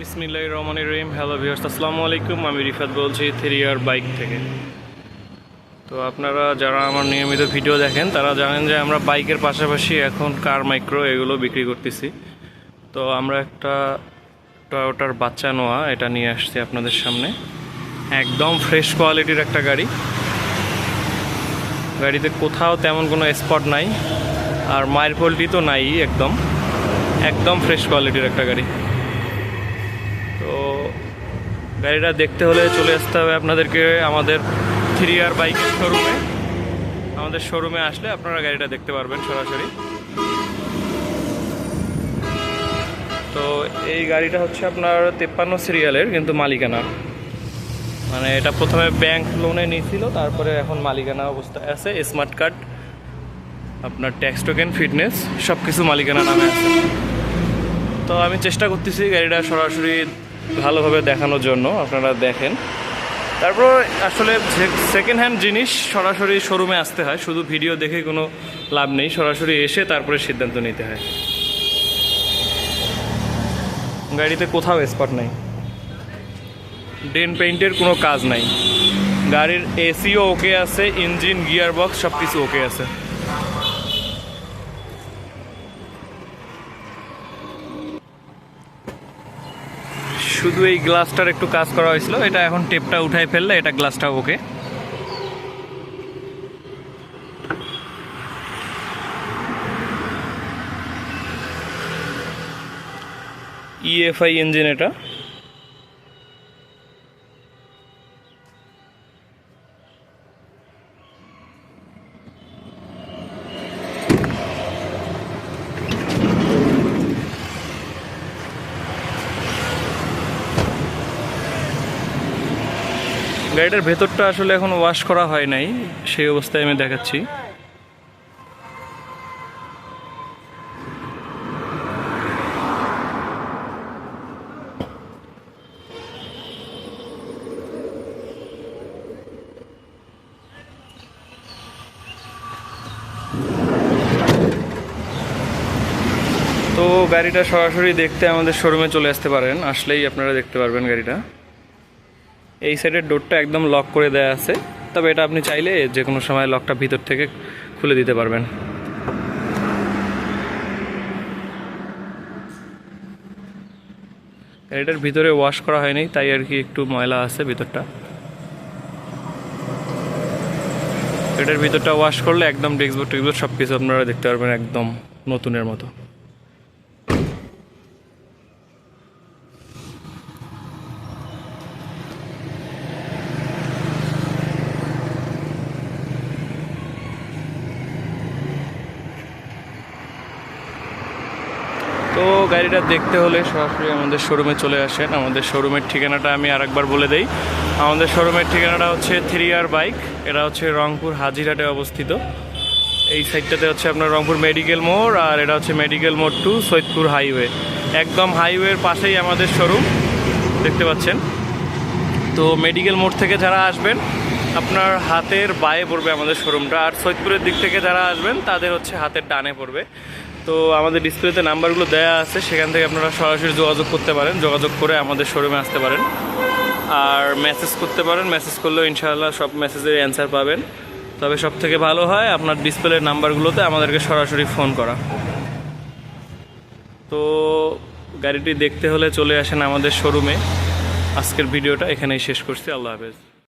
বিসমিল্লাহ রহমান রহিম। Hello viewers আসসালামু আলাইকুম। আমি রিফাত বলছি থ্রি ইয়ার বাইক থেকে। তো আপনারা যারা আমার নিয়মিত ভিডিও দেখেন, তারা জানেন যে আমরা বাইকের পাশাপাশি এখন কার মাইক্রো এগুলো বিক্রি করতেছি। তো আমরা একটা টয়োটার বাচ্চা নোয়া, এটা নিয়ে আসছি আপনাদের সামনে। একদম ফ্রেশ কোয়ালিটির একটা গাড়ি। গাড়িতে কোথাও তেমন কোনো স্পট নাই। আর মায়ের পোলটি তো নাই একদম। একদম ফ্রেশ কোয়ালিটির একটা গাড়ি। গাড়িটা দেখতে হলে চলে আসতে হবে আপনাদেরকে আমাদের থ্রি আর বাইকের শোরুমে আমাদের শোরুমে আসলে আপনারা গাড়িটা দেখতে পারবেন সরাসরি। তো এই গাড়িটা হচ্ছে আপনার তেপ্পান্ন সিরিয়ালের কিন্তু মালিকানা। মানে এটা প্রথমে ব্যাংক লোনে নিয়েছিল, তারপরে এখন মালিকানা অবস্থায় আছে স্মার্ট কার্ড আপনার ট্যাক্স টোকেন ফিটনেস সব কিছু মালিকানা নামে আছে। তো আমি চেষ্টা করতেছি গাড়িটা সরাসরি ভালোভাবে দেখানোর জন্য আপনারা দেখেন। তারপর আসলে সেকেন্ড হ্যান্ড জিনিস সরাসরি শোরুমে আসতে হয়, শুধু ভিডিও দেখে কোনো লাভ নেই, সরাসরি এসে তারপরে সিদ্ধান্ত নিতে হয়। গাড়িতে কোথাও স্পট নাই। ডেন পেইন্টের কোনো কাজ নাই। গাড়ির এসিও ওকে আছে ইঞ্জিন গিয়ার বক্স সব কিছু ওকে আছে। শুধু এই গ্লাসটার একটু কাজ করা হয়েছিল। এটা এখন টেপটা উঠাই ফেললে এটা গ্লাসটা ওকে। ইএফআই ইঞ্জিন এটা। গাড়িটার ভেতরটা আসলে এখন ওয়াশ করা হয় নাই, সেই অবস্থায় আমি দেখাচ্ছি। তো গাড়িটা সরাসরি দেখতে আমাদের শোরুমে চলে আসতে পারেন, আসলেই আপনারা দেখতে পারবেন গাড়িটা। এই সাইডের ডোরটা একদম লক করে দেয়া আছে। তবে এটা আপনি চাইলে যে কোনো সময় লকটা ভিতর থেকে খুলে দিতে পারবেন। এটার ভিতরে ওয়াশ করা হয়নি, তাই আর কি একটু ময়লা আছে ভিতরটা। এটার ভিতরটা ওয়াশ করলে একদম ডেস্কবোর্ড টেক্সবোর্ড সব কিছু আপনারা দেখতে পারবেন একদম নতুনের মতো। তো গাড়িটা দেখতে হলে সরাসরি আমাদের শোরুমে চলে আসেন। আমাদের শোরুমের ঠিকানাটা আমি আরেকবার বলে দেই। আমাদের শোরুমের ঠিকানাটা হচ্ছে থ্রি আর বাইক এটা হচ্ছে রংপুর হাজিরহাটে অবস্থিত। এই সাইডটাতে হচ্ছে আপনার রংপুর মেডিকেল মোড়, আর এটা হচ্ছে মেডিকেল মোড় টু সৈয়দপুর হাইওয়ে একদম হাইওয়ের পাশেই আমাদের শোরুম দেখতে পাচ্ছেন। তো মেডিকেল মোড় থেকে যারা আসবেন, আপনার হাতের বায়ে পড়বে আমাদের শোরুমটা আর সৈয়দপুরের দিক থেকে যারা আসবেন, তাদের হচ্ছে হাতের ডানে পড়বে। তো আমাদের ডিসপ্লেতে নাম্বারগুলো দেওয়া আছে, সেখান থেকে আপনারা সরাসরি যোগাযোগ করতে পারেন, যোগাযোগ করে আমাদের শোরুমে আসতে পারেন। আর মেসেজ করতে পারেন মেসেজ করলেও ইনশাআল্লাহ সব মেসেজের অ্যান্সার পাবেন। তবে সব থেকে ভালো হয় আপনার ডিসপ্লের নাম্বারগুলোতে আমাদেরকে সরাসরি ফোন করা। তো গাড়িটি দেখতে হলে চলে আসেন আমাদের শোরুমে আজকের ভিডিওটা এখানেই শেষ করছি, আল্লাহ হাফেজ।